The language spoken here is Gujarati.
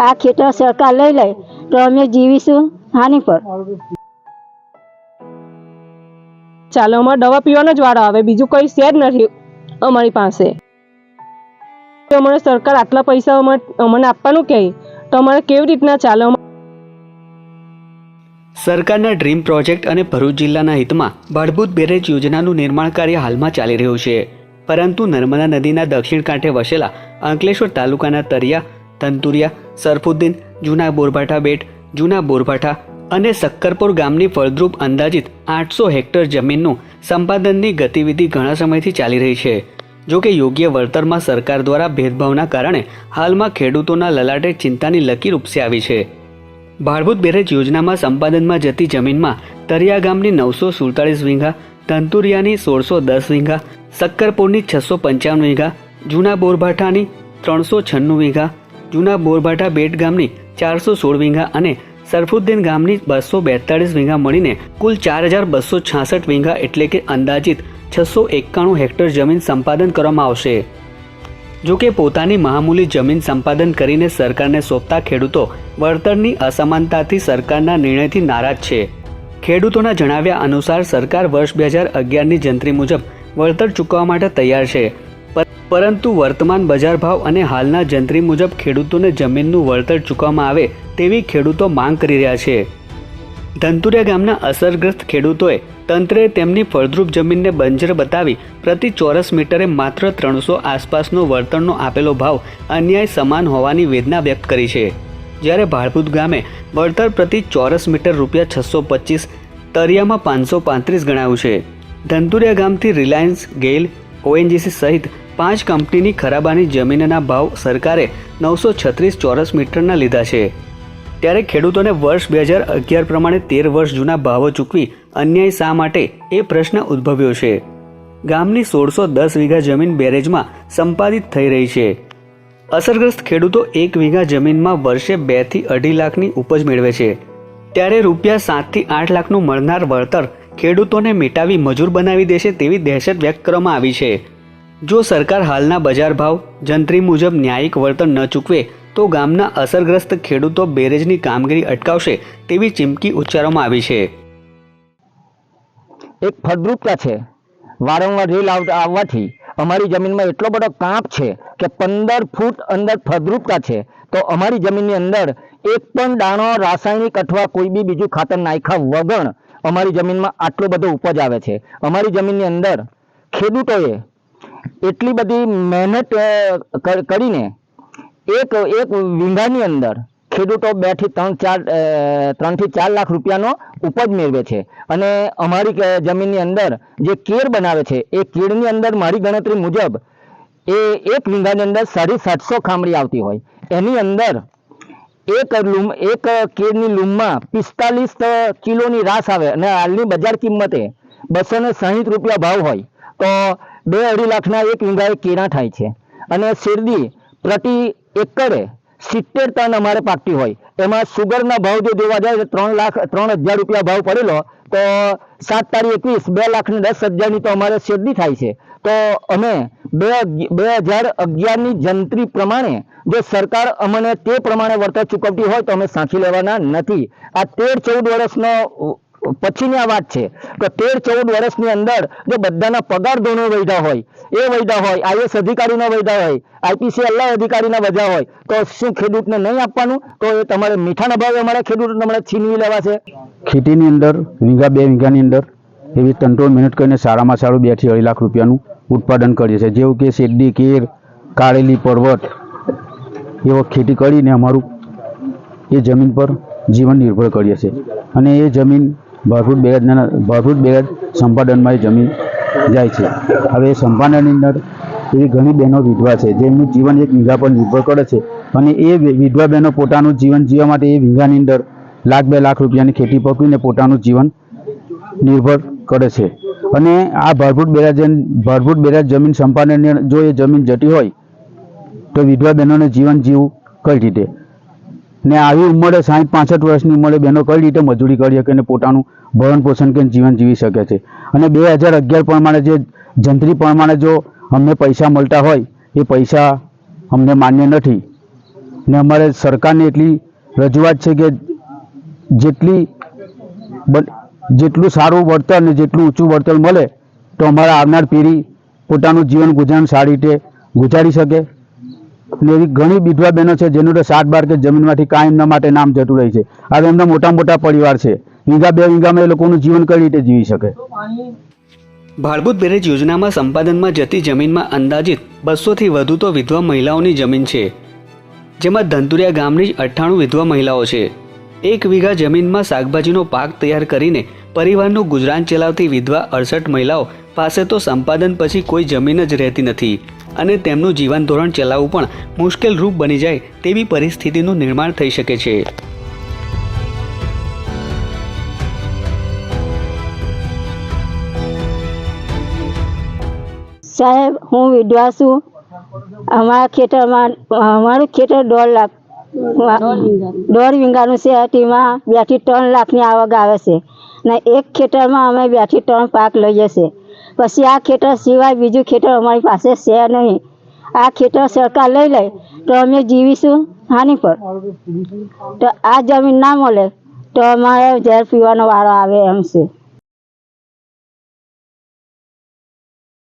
આ ખેતર સરકાર લઈ લે તો અમે જીવીશું હાની પર. ચાલો અમારે દવા પીવાનો જ વારો આવે બીજું કંઈ છે જ નથી અમારી પાસે. તો અમારે સરકાર આટલા પૈસા અમને આપવાનું કહે તો અમારે કેવી રીતના ચાલે? સરકારના ડ્રીમ પ્રોજેક્ટ અને ભરૂચ જિલ્લાના હિતમાં ભાડભૂત બેરેજ યોજનાનું નિર્માણ કાર્ય હાલમાં ચાલી રહ્યું છે. પરંતુ નર્મદા નદીના દક્ષિણ કાંઠે વસેલા અંકલેશ્વર તાલુકાના તરિયા તંતુરિયા, સરફુદ્દીન, જૂના બોરભાઠા બેટ, જૂના બોરભાઠા અને સક્કરપુર ગામની ફળદ્રુપ અંદાજિત આઠસો હેક્ટર જમીનનું સંપાદનની ગતિવિધિ ઘણા સમયથી ચાલી રહી છે. જો કે યોગ્ય વળતરમાં સરકાર દ્વારા ભેદભાવના કારણે હાલમાં ખેડૂતોના લલાટે ચિંતાની લકીર ઉપસી આવી છે. ભાડભૂત બેરેજ યોજનામાં સંપાદનમાં જતી જમીનમાં તરિયા ગામની નવસો સુડતાલીસ વીંઘા ધંતુરિયાની સોળસો દસ વીંઘા, સક્કરપુરની છસો પંચાવન વીઘા, જૂના બોરભાઠાની ત્રણસો છન્નું વીઘા જૂના બોરભાઠા બેટ ગામની ચારસો સોળ વીંઘા અને સરફુદ્દીન ગામની બસો બેતાળીસ વીઘા મળીને કુલ ચાર હજાર બસો છાસઠ વીઘા એટલે કે અંદાજિત છસો એકાણું હેક્ટર જમીન સંપાદન કરવામાં આવશે. જો કે પોતાની મહામૂલી જમીન સંપાદન કરીને સરકારને સોંપતા ખેડૂતો વળતરની અસમાનતાથી સરકારના નિર્ણયથી નારાજ છે. ખેડૂતોના જણાવ્યા અનુસાર સરકાર વર્ષ બે હજાર અગિયારની જંત્રી મુજબ વળતર ચૂકવવા માટે તૈયાર છે. પરંતુ વર્તમાન બજાર ભાવ અને હાલના જંત્રી મુજબ ખેડૂતોને જમીનનું વળતર ચૂકવવામાં આવે તેવી ખેડૂતો માંગ કરી રહ્યા છે. ધંતુરિયા ગામના અસરગ્રસ્ત ખેડૂતોએ તંત્રે તેમની ફળદ્રુપ જમીનને બંજર બતાવી પ્રતિ ચોરસ મીટરે માત્ર ત્રણસો આસપાસનો વળતરનો આપેલો ભાવ અન્યાય સમાન હોવાની વેદના વ્યક્ત કરી છે. જ્યારે ભાળભૂત ગામે વળતર પ્રતિ ચોરસ મીટર રૂપિયા છસો પચીસ, તરિયામાં પાંચસો પાંત્રીસ ગણાયું છે. ધંતુરિયા ગામથી રિલાયન્સ ગેલ ઓએનજીસી સહિત પાંચ કંપનીની ખરાબાની જમીનના ભાવ સરકારે નવસો છત્રીસ ચોરસ મીટરના લીધા છે. ત્યારે ખેડૂતોને વર્ષ બે હજાર અગિયાર પ્રમાણે તેર વર્ષ જૂના ભાવો ચૂકવી અન્યાય શા માટે? એ પ્રશ્ન ઉદ્ભવ્યો છે. ગામની સોળસો દસ વીઘા જમીન બેરેજમાં સંપાદિત થઈ રહી છે. અસરગ્રસ્ત ખેડૂતો એક વીઘા જમીનમાં વર્ષે બેથી અઢી લાખની ઉપજ મેળવે છે. ત્યારે રૂપિયા સાતથી આઠ લાખનું મળનાર વળતર ખેડૂતોને મેટાવી મજૂર બનાવી દેશે તેવી દહેશત વ્યક્ત કરવામાં આવી છે. જો સરકાર હાલના બજાર ભાવ, જંત્રી મુજબ ન્યાયિક વર્તન ન ચૂકવે, તો ગામના અસરગ્રસ્ત ખેડૂતો બેરેજની કામગીરી અટકાવશે તેવી ચીમકી ઉચ્ચારવામાં આવી છે. એક ફળદ્રુપતા છે. વારંવાર રેલ આવતા આવવાથી અમારી જમીનમાં એટલો બધો કાંપ છે કે પંદર ફૂટ અંદર ફળદ્રુપતા છે. તો અમારી જમીનની અંદર એક પણ દાણો, રાસાયણિક અથવા કોઈ બી બીજું ખાતર નાખ્યા વગર અમારી જમીનમાં આટલો બધો ઉપજ આવે છે. અમારી જમીનની અંદર ખેડૂતોએ એટલી બધી મહેનત કર- કરીને એક એક વીંઘાની અંદર ખેડૂતો બેથી ત્રણ, ચાર ત્રણથી ચાર લાખ રૂપિયાનો ઉપજ મેળવે છે. અને અમારી જમીનની અંદર જે કેર બનાવે છે, એ કેળની અંદર મારી ગણતરી મુજબ એ એક વીંઘાની અંદર સાડી સાતસો ખામડી આવતી હોય. એની અંદર એક લૂમ, એક કેળની લૂમમાં પિસ્તાલીસ કિલોની રાસ આવે અને હાલની બજાર કિંમતે બસો ને સાહીઠ રૂપિયા ભાવ હોય તો બે અઢી લાખના એક વીંગાએ કેળા થાય છે. અને શેરડી પ્રતિ એકરે સિત્તેર ટન અમારે પાકતી હોય. એમાં સુગરના ભાવ જો જોવા જાય તો ત્રણ લાખ, ત્રણ હજાર રૂપિયા ભાવ પડેલો તો સાત તારીખ એકવીસ, બે લાખ ને દસ હજારની તો અમારે શેરડી થાય છે. તો અમે બે બે હજાર અગિયારની જંત્રી પ્રમાણે જો સરકાર અમને તે પ્રમાણે વળતર ચૂકવતી હોય તો અમે સાંખી લેવાના નથી. આ તેર ચૌદ વર્ષનો, પછીની આ વાત છે. તો તેર ચૌદ વર્ષની અંદર જો બધાના પગાર ધોરણો વૈધા હોય, એ વૈધા હોય, આઈએસ અધિકારીના વૈધા હોય, આઈપીસી અલ્લાહ અધિકારીના વજા હોય, તો શું ખેડૂતને નહીં આપવાનું? તો એ તમારે મીઠાના ભાવે અમારા ખેડૂતને તમારે છીનવી લેવા છે. ખેતીની અંદર વીઘા બે વીઘાની અંદર એવી તંટોળ મહેનત કરીને સારામાં સારું બેથી અઢી લાખ રૂપિયાનું ઉત્પાદન કરીએ છીએ. જેવું કે શેરડી, કેર કાળેલી પર્વત એવો ખેતી કરીને અમારું એ જમીન પર જીવન નિર્ભર કરીએ છીએ. અને એ જમીન ભરપૂર બેરાજના ભરપૂર બેરાજ સંપાદનમાં એ જમીન જાય છે. હવે એ સંપાદનની અંદર એવી ઘણી બહેનો વિધવા છે જેમનું જીવન એક વીઘા પર નિર્ભર કરે છે. અને એ વિધવા બહેનો પોતાનું જીવન જીવવા માટે એ વીઘાની અંદર લાખ બે લાખ રૂપિયાની ખેતી પકવીને પોતાનું જીવન નિર્ભર કરે છે. અને આ ભરપૂર બેરાજન ભરપૂર બેરાજ જમીન સંપાદનને જો એ જમીન જતી હોય, તો વિધવા બહેનોને જીવન જીવવું કઈ રીતે? ને આવી ઉંમરે સાઠ પાસઠ વર્ષની ઉંમરે બહેનો કઈ રીતે મજૂરી કરી શકે અને પોતાનું ભરણ પોષણ કે જીવન જીવી શકે છે? અને બે હજાર અગિયાર પ્રમાણે જે જંત્રી પ્રમાણે જો અમને પૈસા મળતા હોય, એ પૈસા અમને માન્ય નથી. ને અમારે સરકારને એટલી રજૂઆત છે કે જેટલી જેટલું સારું વળતર ને જેટલું ઊંચું વળતર મળે તો અમારા આવનાર પેઢી પોતાનું જીવન ગુજરાન સારી રીતે ગુજારી શકે. ને એવી ઘણી વિધવા બહેનો છે જેનું તો સાત બાર કે જમીનમાંથી કાયમના માટે નામ જતું રહે છે. હવે એમના મોટા મોટા પરિવાર છે. વીઘા બે વીઘામાં એ લોકોનું જીવન કઈ રીતે જીવી શકે? ભાડભૂત બેરેજ યોજનામાં સંપાદનમાં જતી જમીનમાં અંદાજિત બસોથી વધુ તો વિધવા મહિલાઓની જમીન છે. જેમાં ધંતુરિયા ગામની જ અઠ્ઠાણું વિધવા મહિલાઓ છે. એક વીઘા જમીનમાં શાકભાજીનો પાક તૈયાર કરીને પરિવારનું ગુજરાન ચલાવતી વિધવા અડસઠ મહિલાઓ પાસે તો સંપાદન પછી કોઈ જમીન જ રહેતી નથી. અને તેમનું જીવન ધોરણ ચલાવવું પણ મુશ્કેલ રૂપ બની જાય તેવી પરિસ્થિતિનું નિર્માણ થઈ શકે છે. સાહેબ, હું વિધવા છું. અમારા ખેતરમાં, અમારું ખેતર દોઢ લાખ દોઢ વીંગાનું છે તેમાં બેથી ત્રણ લાખની આવક આવે છે. ને એક ખેતરમાં અમે બેથી ત્રણ પાક લઈએ છીએ પછી આ ખેતર સિવાય બીજું ખેતર અમારી પાસે છે નહીં. આ ખેતર સરકાર લઈ લે તો અમે જીવીશું હાની પર. તો આ જમીન ના મળે તો અમારે ઝેર પીવાનો વારો આવે એમ છે.